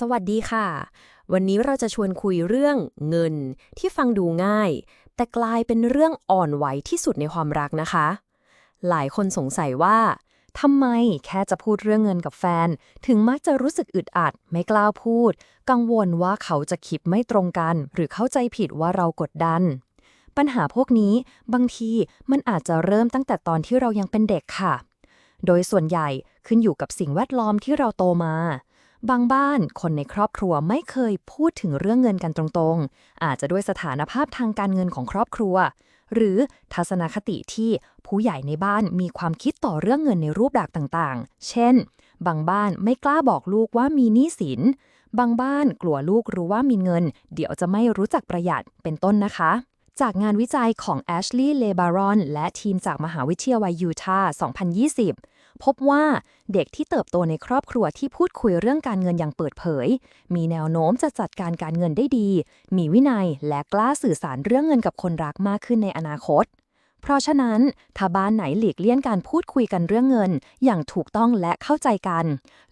สวัสดีค่ะ วันนี้เราจะชวนคุยเรื่องเงินที่ฟังดูง่าย แต่กลายเป็นเรื่องอ่อนไหวที่สุดในความรักนะคะ หลายคนสงสัยว่าทำไมแค่จะพูดเรื่องเงินกับแฟน ถึงมักจะรู้สึกอึดอัด ไม่กล้าพูด กังวลว่าเขาจะคิดไม่ตรงกัน หรือเข้าใจผิดว่าเรากดดัน ปัญหาพวกนี้บางทีมันอาจจะเริ่มตั้งแต่ตอนที่เรายังเป็นเด็กค่ะ โดยส่วนใหญ่ขึ้นอยู่กับสิ่งแวดล้อมที่เราโตมา บางบ้านคนในครอบครัวไม่เคยพูดถึงเรื่องเงินกันตรงๆ อาจจะด้วยสถานภาพทางการเงินของครอบครัว หรือทัศนคติที่ผู้ใหญ่ในบ้านมีความคิดต่อเรื่องเงินในรูปแบบต่างๆ เช่น บางบ้านไม่กล้าบอกลูกว่ามีหนี้สิน บางบ้านกลัวลูกรู้ว่ามีเงิน เดี๋ยวจะไม่รู้จักประหยัดเป็นต้นนะคะ จากงานวิจัยของ Ashley l e b a r o n และทีมจากมหาวิทยาลัยยูทาห์ 2020 พบว่าเด็กที่เติบโตในครอบครัวที่พูดคุยเรื่องการเงินอย่างเปิดเผย มีแนวโน้มจะจัดการการเงินได้ดี มีวินัยและกล้าสื่อสารเรื่องเงินกับคนรักมากขึ้นในอนาคต เพราะฉะนั้น ถ้าบ้านไหนหลีกเลี่ยงการพูดคุยกันเรื่องเงิน อย่างถูกต้องและเข้าใจกัน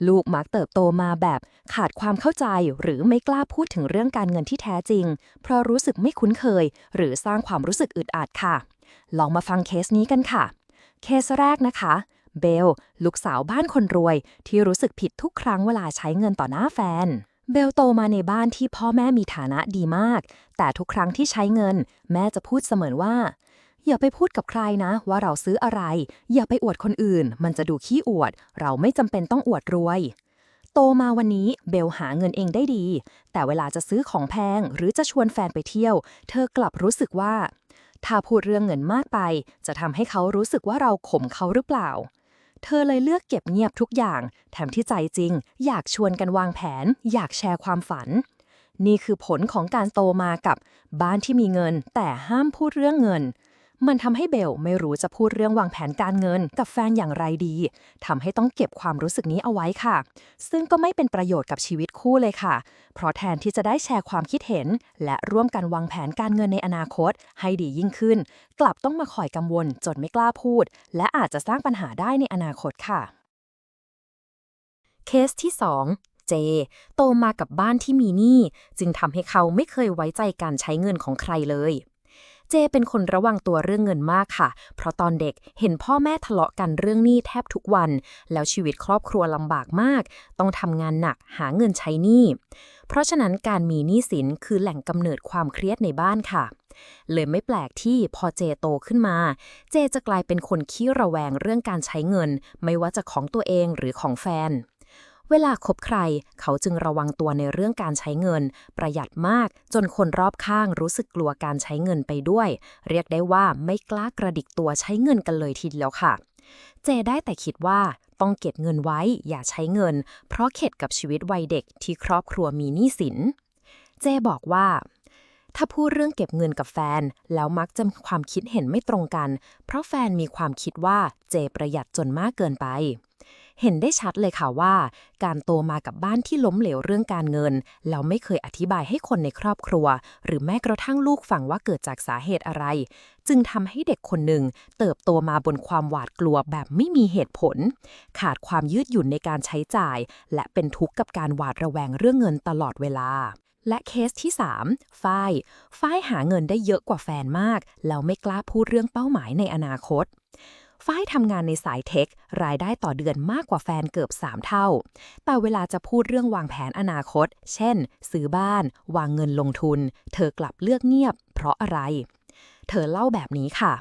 ลูกมักเติบโตมาแบบขาดความเข้าใจหรือไม่กล้าพูดถึงเรื่องการเงินที่แท้จริง เพราะรู้สึกไม่คุ้นเคย หรือสร้างความรู้สึกอึดอัดค่ะ ลองมาฟังเคสนี้กันค่ะ เคสแรกนะคะ เบลลูกสาวบ้านคนรวย ที่รู้สึกผิดทุกครั้งเวลาใช้เงินต่อหน้าแฟน เบลโตมาในบ้านที่พ่อแม่มีฐานะดีมาก แต่ทุกครั้งที่ใช้เงิน แม่จะพูดเสมอว่า อย่าไปพูดกับใครนะ ว่าเราซื้ออะไร อย่าไปอวดคนอื่น มันจะดูขี้อวด เราไม่จำเป็นต้องอวดรวยโตมาวันนี้เบลหาเงินเองได้ดี แต่เวลาจะซื้อของแพงหรือจะชวนแฟนไปเที่ยว เธอกลับรู้สึกว่า ถ้าพูดเรื่องเงินมากไป จะทำให้เขารู้สึกว่าเราข่มเขาหรือเปล่า เธอเลยเลือกเก็บเงียบทุกอย่าง แถมที่ใจจริง อยากชวนกันวางแผน อยากแชร์ความฝัน นี่คือผลของการโตมากับบ้านที่มีเงิน แต่ห้ามพูดเรื่องเงิน มันทำให้เบลไม่รู้จะพูดเรื่องวางแผนการเงินกับแฟนอย่างไรดีทำให้ต้องเก็บความรู้สึกนี้เอาไว้ค่ะ ซึ่งก็ไม่เป็นประโยชน์กับชีวิตคู่เลยค่ะ เพราะแทนที่จะได้แชร์ความคิดเห็น และร่วมกันวางแผนการเงินในอนาคต ให้ดียิ่งขึ้น กลับต้องมาคอยกังวลจนไม่กล้าพูด และอาจจะสร้างปัญหาได้ในอนาคตค่ะ เคสที่2เจโตมากับบ้านที่มีหนี้จึงทำให้เขาไม่เคยไว้ใจการใช้เงินของใครเลย เจเป็นคนระวังตัวเรื่องเงินมากค่ะ เพราะตอนเด็กเห็นพ่อแม่ทะเลาะกันเรื่องหนี้แทบทุกวัน แล้วชีวิตครอบครัวลำบากมาก ต้องทำงานหนักหาเงินใช้หนี้ เพราะฉะนั้นการมีหนี้สินคือแหล่งกำเนิดความเครียดในบ้านค่ะเลยไม่แปลกที่พอเจโตขึ้นมา เจจะกลายเป็นคนขี้ระแวงเรื่องการใช้เงิน ไม่ว่าจะของตัวเองหรือของแฟน เวลาคบใคร เขาจึงระวังตัวในเรื่องการใช้เงิน ประหยัดมากจนคนรอบข้างรู้สึกกลัวการใช้เงินไปด้วย เรียกได้ว่าไม่กล้ากระดิกตัวใช้เงินกันเลยทีเดียวค่ะ เจได้แต่คิดว่าต้องเก็บเงินไว้อย่าใช้เงิน เพราะเข็ดกับชีวิตวัยเด็กที่ครอบครัวมีหนี้สิน เจบอกว่า ถ้าพูดเรื่องเก็บเงินกับแฟน แล้วมักจะมีความคิดเห็นไม่ตรงกัน เพราะแฟนมีความคิดว่าเจประหยัดจนมากเกินไป เห็นได้ชัดเลยค่ะว่า การโตมากับบ้านที่ล้มเหลวเรื่องการเงินแล้วไม่เคยอธิบายให้คนในครอบครัว หรือแม้กระทั่งลูกฟังว่าเกิดจากสาเหตุอะไร จึงทำให้เด็กคนหนึ่งเติบโตมาบนความหวาดกลัวแบบไม่มีเหตุผล ขาดความยืดหยุ่นในการใช้จ่าย และเป็นทุกข์กับการหวาดระแวงเรื่องเงินตลอดเวลาและเคสที่ 3 ฝ้าย ฝ้ายหาเงินได้เยอะกว่าแฟนมาก แล้วไม่กล้าพูดเรื่องเป้าหมายในอนาคต ฝ้ายทำงานในสายเทค รายได้ต่อเดือนมากกว่าแฟนเกือบ 3 เท่า แต่เวลาจะพูดเรื่องวางแผนอนาคต เช่น ซื้อบ้าน วางเงินลงทุน เธอกลับเลือกเงียบ เพราะอะไร เธอเล่าแบบนี้ค่ะ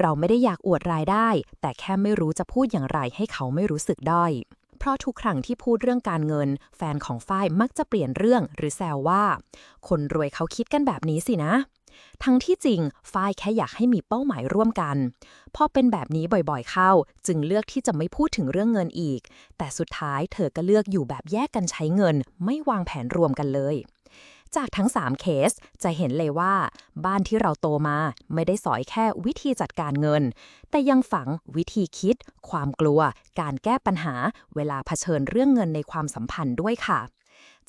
เราไม่ได้อยากอวดรายได้ แต่แค่ไม่รู้จะพูดอย่างไรให้เขาไม่รู้สึกด้อยเพราะทุกครั้งที่พูดเรื่องการเงิน แฟนของฝ้ายมักจะเปลี่ยนเรื่องหรือแซวว่า คนรวยเขาคิดกันแบบนี้สินะ ทั้งที่จริงฝ้ายแค่อยากให้มีเป้าหมายร่วมกัน พอเป็นแบบนี้บ่อยๆเข้า จึงเลือกที่จะไม่พูดถึงเรื่องเงินอีก แต่สุดท้ายเธอก็เลือกอยู่แบบแยกกันใช้เงิน ไม่วางแผนรวมกันเลย จากทั้ง 3 เคสจะเห็นเลยว่า บ้านที่เราโตมาไม่ได้สอนแค่วิธีจัดการเงิน แต่ยังฝังวิธีคิด ความกลัว การแก้ปัญหา เวลาเผชิญเรื่องเงินในความสัมพันธ์ด้วยค่ะ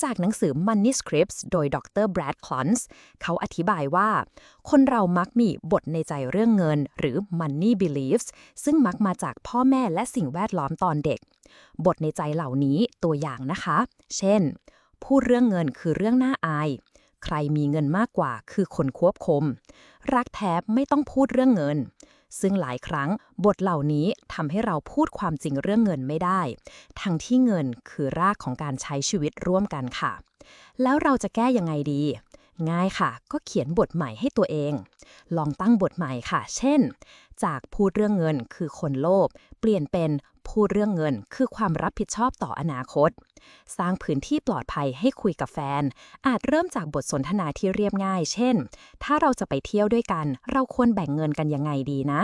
จากหนังสือ Money Scripts โดยดรแบรดคลอนส์เขาอธิบายว่า คนเรามักมีบทในใจเรื่องเงิน หรือ money beliefs ซึ่งมักมาจากพ่อแม่และสิ่งแวดล้อมตอนเด็ก บทในใจเหล่านี้ตัวอย่างนะคะ เช่น พูดเรื่องเงินคือเรื่องน่าอาย ใครมีเงินมากกว่าคือคนควบคุมรักแท้ไม่ต้องพูดเรื่องเงิน ซึ่งหลายครั้งบทเหล่านี้ทำให้เราพูดความจริงเรื่องเงินไม่ได้ ทั้งที่เงินคือรากของการใช้ชีวิตร่วมกันค่ะ แล้วเราจะแก้ยังไงดี ง่ายค่ะ ก็เขียนบทใหม่ให้ตัวเอง ลองตั้งบทใหม่ค่ะ เช่น จากพูดเรื่องเงินคือคนโลภเปลี่ยนเป็น พูดเรื่องเงินคือความรับผิดชอบต่ออนาคต สร้างพื้นที่ปลอดภัยให้คุยกับแฟน อาจเริ่มจากบทสนทนาที่เรียบง่าย เช่น ถ้าเราจะไปเที่ยวด้วยกัน เราควรแบ่งเงินกันยังไงดีนะ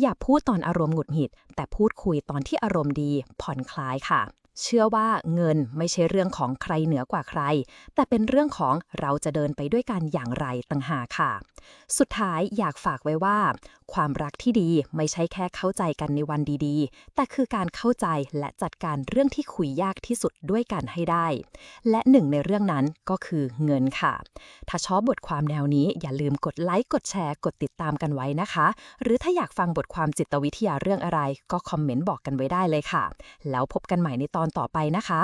อย่าพูดตอนอารมณ์หงุดหงิด แต่พูดคุยตอนที่อารมณ์ดี ผ่อนคลายค่ะ เชื่อว่าเงินไม่ใช่เรื่องของใครเหนือกว่าใคร แต่เป็นเรื่องของเราจะเดินไปด้วยกันอย่างไรต่างหากค่ะ สุดท้ายอยากฝากไว้ว่า ความรักที่ดีไม่ใช่แค่เข้าใจกันในวันดีๆ แต่คือการเข้าใจและจัดการเรื่องที่คุยยากที่สุดด้วยกันให้ได้ และหนึ่งในเรื่องนั้นก็คือเงินค่ะ ถ้าชอบบทความแนวนี้อย่าลืมกดไลค์ กดแชร์ กดติดตามกันไว้นะคะ หรือถ้าอยากฟังบทความจิตวิทยาเรื่องอะไร ก็คอมเมนต์บอกกันไว้ได้เลยค่ะ แล้วพบกันใหม่ในตอนอนต่อไปนะคะ